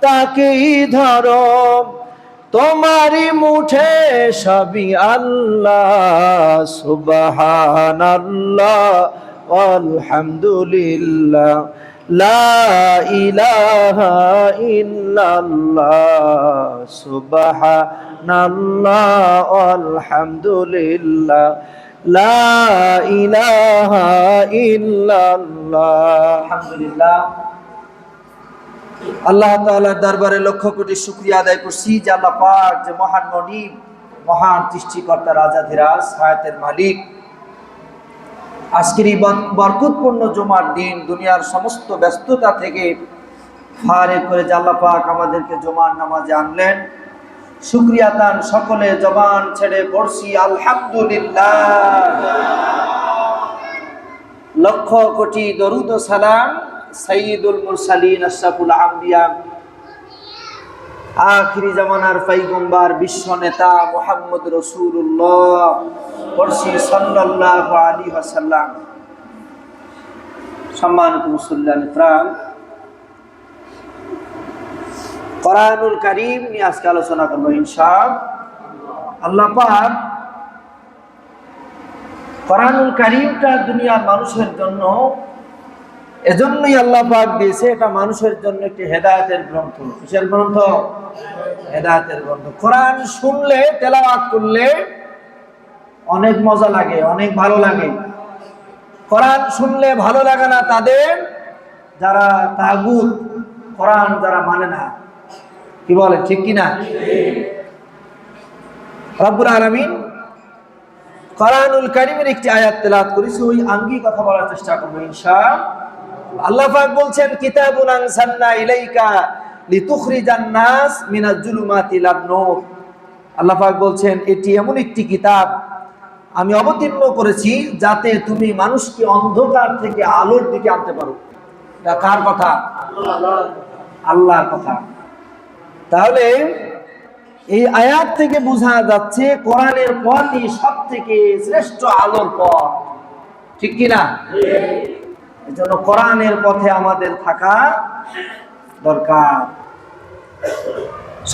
তাকেই ধরো। তোমারই মুঠে সবই আল্লাহ সুবহান আল্লাহ আলহামদুলিল্লাহ। লা ইলাহা ইল্লাল্লাহ আলহামদুলিল্লাহ। লা ইলাহা আলহামদুলিল্লাহ। আল্লাহ তাআলার দরবারে লক্ষ কোটি শুক্রিয়া আদায় করছি যে আল্লাহ পাক যে মহান মনিব মহান সৃষ্টিকর্তা রাজা ধীরাজ, হায়াতের মালিক। আজকের এই বর- বরকতপূর্ণ জুমার দিন দুনিয়ার সমস্ত ব্যস্ততা থেকে ফারে করে আল্লাহ পাক আমাদেরকে জুমার নামাজে আনলেন। শুক্রিয়া তান সকলে জবান ছেড়ে পড়ছি, আলহামদুলিল্লাহ। লক্ষ কোটি দরুদ সালাম সঈদুল মুরসালিন, আশরাফুল আম্বিয়া, আখিরি জামানার পৈগম্বার বিশ্ব নেতা মোহাম্মদ রসুল্লাহ পড়শি সাল্লাল্লাহু আলাইহি ওয়াসাল্লাম। সম্মানিত মুসল্লান ইকরাম, কোরআনুল কারীম নিয়ে আজকে আলোচনা করব ইনশাআল্লাহ। আল্লাহ পাক কোরআনুল কারীমটা দুনিয়ার মানুষের জন্য এজন্যই আল্লাহ পাক দিয়েছে, এটা মানুষের জন্য একটি হেদায়তের গ্রন্থ। কিসের গ্রন্থ? হেদায়তের গ্রন্থ। কোরআন শুনলে, তেলাওয়াত করলে অনেক মজা লাগে, অনেক ভালো লাগে। কোরআন শুনলে ভালো লাগে না তাদের, যারা তাগুত, কোরআন যারা মানে না। কি বলে, ঠিক কি না রব্বুল আলামিন কোরআনুল কারীমের একটি আয়াত তেলাওয়াত করেছি, ওই আঙ্গি কথা বলার চেষ্টা করব ইনশাআল্লাহ আল্লাহ পাক বলছেন, কিতাবুন আনসালনা ইলাইকা লিতুখরিজান নাস মিনাজ জুলুমাতি ইলান নূর। আল্লাহ পাক বলছেন, এটি এমন একটি কিতাব আমি অবতীর্ণ করেছি যাতে তুমি মানুষকে অন্ধকার থেকে আলোর দিকে আনতে পারো। এটা কার কথা? আল্লাহর কথা। তাহলে এই আয়াত থেকে বোঝা যাচ্ছে কোরআনের পথই সব থেকে শ্রেষ্ঠ আলোর পথ। ঠিক কিনা? এই জন্য কোরআনের পথে আমাদের থাকা দরকার।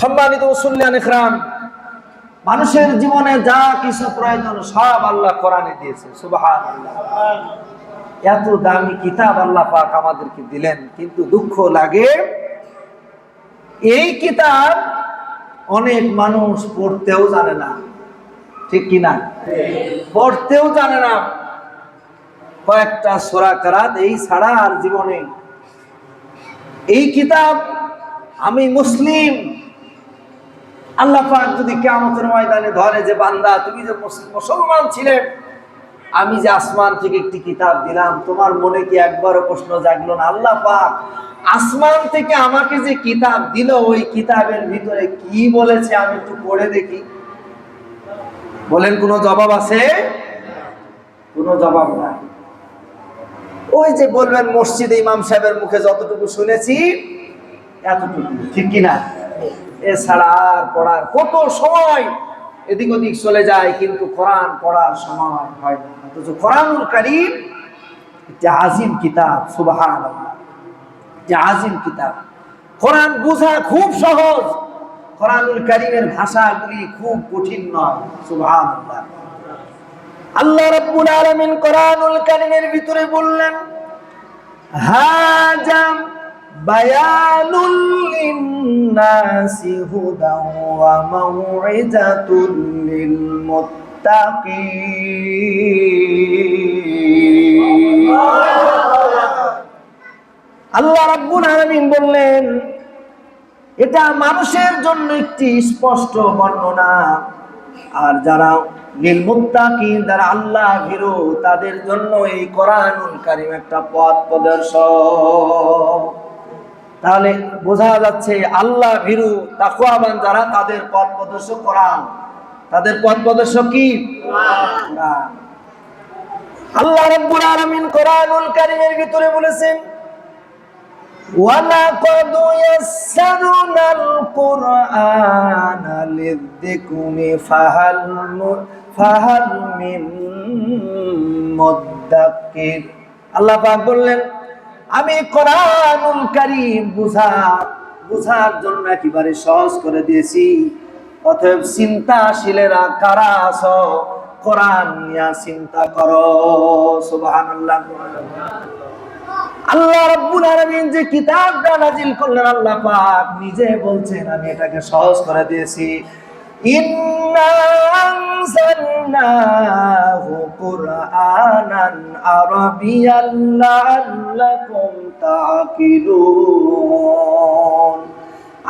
সম্মানিত মুসল্লিয়ান মানুষের জীবনে যা কিছু প্রয়োজন সব আল্লাহ কোরআনে দিয়েছে সুবাহান এত দামি কিতাব আল্লাহ পাক আমাদেরকে দিলেন, কিন্তু দুঃখ লাগে এই কিতাব অনেক মানুষ পড়তেও জানে না। ঠিক কিনা? পড়তেও জানে না। কয়েকটা সোরা কারাত এই ছাড়া আর জীবনে। এই কিতাব আমি মুসলিম। আল্লাহ পাক যদি কেমতের ময়দানে ধরে যে বান্দা, তুমি যে মুস- মুসলমান ছিলে, আমি যে আসমান থেকে একটি কিতাব দিলাম, তোমার মনে কি একবারও প্রশ্ন জাগলো না? আল্লাহ পাক আসমান থেকে আমাকে যে কিতাব দিল, ওই কিতাবের ভিতরে কি বলেছে আমি একটু পড়ে দেখি। বলেন, কোনো জবাব আছে? কোনো জবাব নাই। ওই যে বলবেন মসজিদে ইমাম সাহেবের মুখে যতটুকু শুনেছি, এতটুকু। ঠিক কিনা? এছাড়া আর পড়ার কত সময় এদিক ওদিক চলে যায়, কিন্তু কোরআন পড়ার সময় হয় না। অথচ কোরআনুল কারীম একটি আজিম কিতাব সুবাহান যে আজিম কিতাব। কোরআন বোঝা খুব সহজ। কোরআনুল কারীমের ভাষাগুলি খুব কঠিন নয় সুবাহান আল্লাহ রাব্বুল আলামিন কোরআনুল কারীমের ভিতরে বললেন হাজাম বায়ানুল লিন্নাসি হুদাও ওয়া মাউইজাতুল লিল মুত্তাকিন আল্লাহ রাব্বুল আলামিন বললেন, এটা মানুষের জন্য একটি স্পষ্ট বর্ণনা। আর যারা যারা আল্লাহ ভীরু, তাদের জন্য এই একটা পথ প্রদর্শক। তাহলে বোঝা যাচ্ছে আল্লাহ ভীরু তাকুয়াবান যারা, তাদের পথ প্রদর্শক কোরআন। তাদের পথ প্রদর্শক কি? আল্লাহ রাব্বুল আলামিন কোরআনুল কারীমের ভিতরে বলেছেন وَلَقَدْ يَسَّرْنَا الْقُرْآنَ لِلذِّكْرِ فَهَلْ مُ- فَهَلْ مِن মুদ্দাক্কির আল্লাহ পাক বললেন আমি কোরআনুল কারীম বুঝা বুঝার জন্য একেবারে সহজ করে দিয়েছি অতএব চিন্তাশীলেরা কারা আছো কোরআন নিয়ে চিন্তা করো সুবহানাল্লাহ আল্লাহ রাব্বুল আলামিন যে কিতাবটা নাজিল করলেন, আল্লাহ পাক নিজে বলছেন, আমি এটাকে সহজ করে দিয়েছি। ইন্না আনজালনাহু কুরআনান আরাবিয়ান লাআল্লাকুম তাকিলুন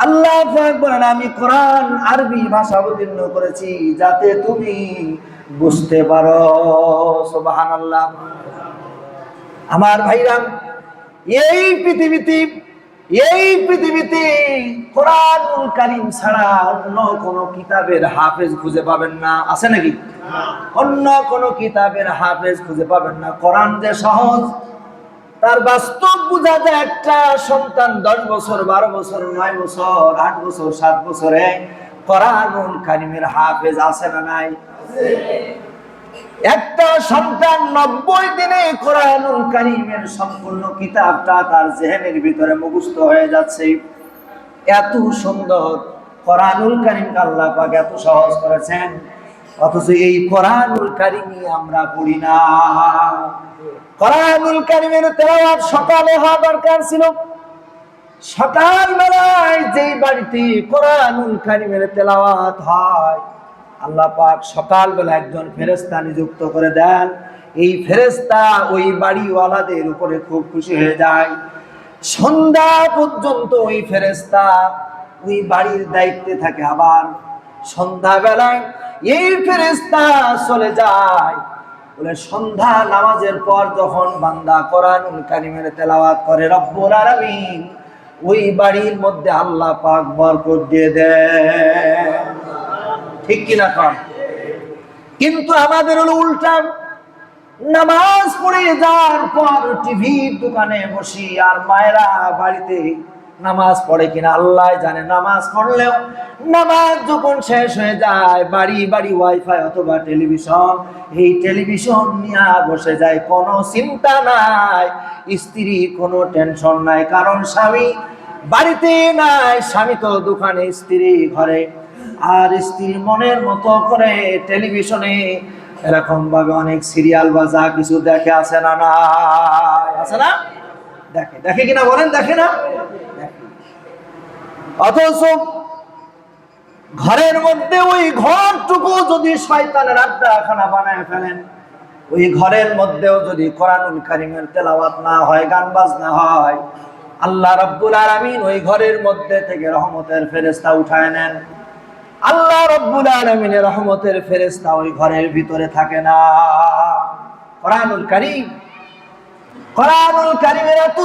আল্লাহ পাক বলেন, আমি কোরআন আরবি ভাষা অবতীর্ণ করেছি যাতে তুমি বুঝতে পারো। সুবহানাল্লাহ। আমার ভাইরাম এই পৃথিবীতে এই পৃথিবীতে কোরআনুল কারীম ছাড়া অন্য কোন কিতাবের হাফেজ খুঁজে পাবেন না। আছে নাকি? অন্য কোন কিতাবের হাফেজ খুঁজে পাবেন না। কোরআন যে সহজ তার বাস্তব বোঝা যায় একটা সন্তান দশ বছর বারো বছর নয় বছর আট বছর সাত বছরে কোরআনুল কারিমের হাফেজ আছে না নাই? একটা সন্তান নব্বই দিনে কোরআনুল কারিমের সম্পূর্ণ কিতাবটা তার জেহেনের ভিতরে মুখস্থ হয়ে যাচ্ছে। এত সুন্দর কোরআনুল কারিম আল্লাহ পাক এত সহজ করেছেন। অথচ এই কোরআনুল কারিমই আমরা পড়ি না। কোরআনুল কারিমের তেলাওয়াত সকালে হওয়া দরকার ছিল। সকাল বেলায় যেই বাড়িতে কোরআনুল কারিমের তেলাওয়াত হয় আল্লাহ পাক সকাল বেলা একজন ফেরেস্তা নিযুক্ত করে দেন। এই ফেরেস্তা ওই বাড়িওয়ালাদের উপরে খুব খুশি হয়ে যায়। সন্ধ্যা পর্যন্ত ওই ফেরেস্তা ওই বাড়ির দায়িত্বে থাকে আবার। সন্ধ্যাবেলায় এই ফেরেস্তা চলে যায়। বলে, সন্ধ্যা নামাজের পর যখন বান্দা কোরআনুল কারিমের তেলাওয়াত করে, রব্বুল আলামিন, ওই বাড়ির মধ্যে আল্লাহ পাক বরকত দিয়ে দেয় ঠিক কিনা কন? কিন্তু আমাদের হলো উল্টা। নামাজ পড়ে যাওয়ার পর টিভির দোকানে বসি আর মায়েরা বাড়িতে নামাজ পড়ে কিনা আল্লাহ জানে। নামাজ পড়লেও নামাজ যখন শেষ হয়ে যায়, বাড়ি বাড়ি ওয়াইফাই অথবা টেলিভিশন এই টেলিভিশন নিয়ে বসে যায়। কোনো চিন্তা নাই, স্ত্রী কোনো টেনশন নাই। কারণ স্বামী বাড়িতে নাই, স্বামী তো দোকানে, স্ত্রী ঘরে। আর স্ত্রী মনের মতো করে টেলিভিশনে এরকম ভাবে অনেক সিরিয়াল বা যা কিছু দেখে আছে না না? আছে না? দেখে। দেখে কিনা বলেন? দেখে না? অথচ ঘরের মধ্যে ওই ঘরটুকু যদি শয়তানের আড্ডাখানা বানায় ফেলেন, ওই ঘরের মধ্যেও যদি কোরআনুল কারিমের তেলাওয়াত না হয়, গান বাজনা হয়, আল্লাহ রাব্বুল আলামিন ওই ঘরের মধ্যে থেকে রহমতের ফেরেস্তা উঠায় নেন। আল্লাহ রব্বুল আলামিনের রহমতের ফেরেশতা ওই ঘরের ভিতরে থাকে না। কোরআনুল কারীম, কোরআনুল কারীমের এত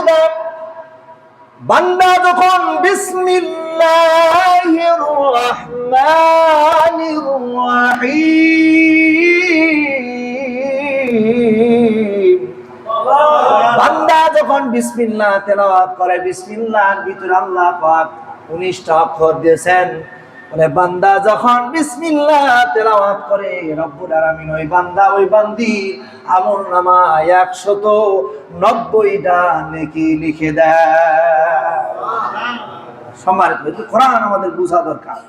বান্দা যখন বিসমিল্লাহির রহমানির রহিম। বান্দা যখন বিসমিল্লাহ তেলাওয়াত করে, বিসমিল্লাহর ভিতরে আল্লাহ পাক 19টা অক্ষর দিয়েছেন। বলে, বান্দা যখন বিসমিল্লাহ তেলাওয়াত করে, রব্বুল আলামিন ওই বান্দা, ওই বান্দি আমল নামা 190টা নেকি লিখে দেয়। সম্মানিত হয়তো কোরআন আমাদের বোঝা দরকার।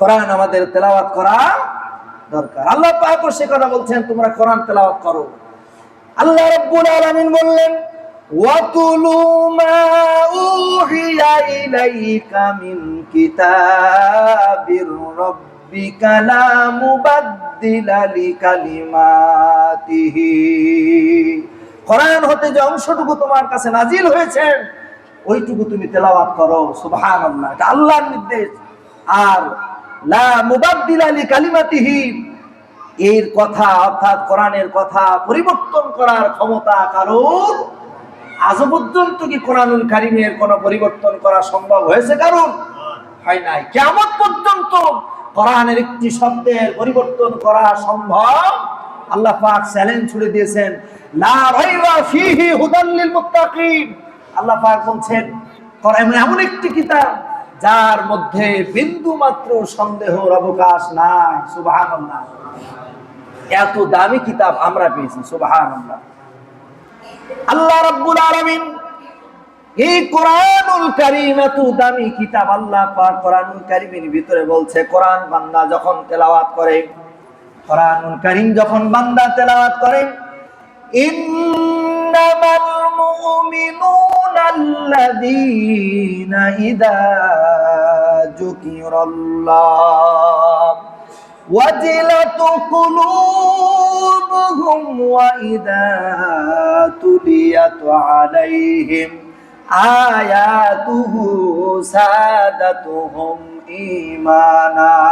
কোরআন আমাদের তেলাওয়াত করা দরকার। আল্লাহ পাক সে কথা বলছেন, তোমরা কোরআন তেলাওয়াত করো। আল্লাহ রাব্বুল আলামিন বললেন ওয়াতুলু মা উহিয়া ইলাইকা মিন কিতাবির রাব্বিকা লা মুবাদদিলা লিকালিমাতিহি কোরআন হতে যে অংশটুকু তোমার কাছে নাজিল হয়েছে, ওইটুকু তুমি তেলাওয়াত করো, সুবহানাল্লাহ। এটা আল্লাহর নির্দেশ। আর লা মুবাদদিলা লিকালিমাতিহি, এর কথা অর্থাৎ কোরআনের কথা পরিবর্তন করার ক্ষমতা কারোর আজও পর্যন্ত কি কোরআনুল কারিমের কোনো পরিবর্তন করা সম্ভব হয়েছে? কারণ হয় নাই। কেমন পর্যন্ত কোরআনের একটি শব্দের পরিবর্তন করা সম্ভব। আল্লাহ পাক চ্যালেঞ্জ ছুড়ে দিয়েছেন। লা রাইবা ফীহি হুদাল লিল মুত্তাকিন। আল্লাহ পাক বলছেন, কোরআন এমন একটি কিতাব যার মধ্যে বিন্দু মাত্র সন্দেহর অবকাশ নাই। সুবহানাল্লাহ। এত দামি কিতাব আমরা পেয়েছি, সুবহানাল্লাহ। আল্লাহ রাব্বুল আলামিন এই কোরআনুল কারীম এত দামি কিতাব আল্লাহ পাক কোরআনুল কারীমের ভিতরে বলছে, কোরআন বান্দা যখন তেলাওয়াত করে, কোরআনুল কারীম যখন বান্দা তেলাওয়াত করে, ইন্নামাল মুমিনুনা আল্লাযীনা ইযা যুকিরাল্লাহ। وجلت قلوبهم وإذا تليت عليهم آياته سادتهم إيمانا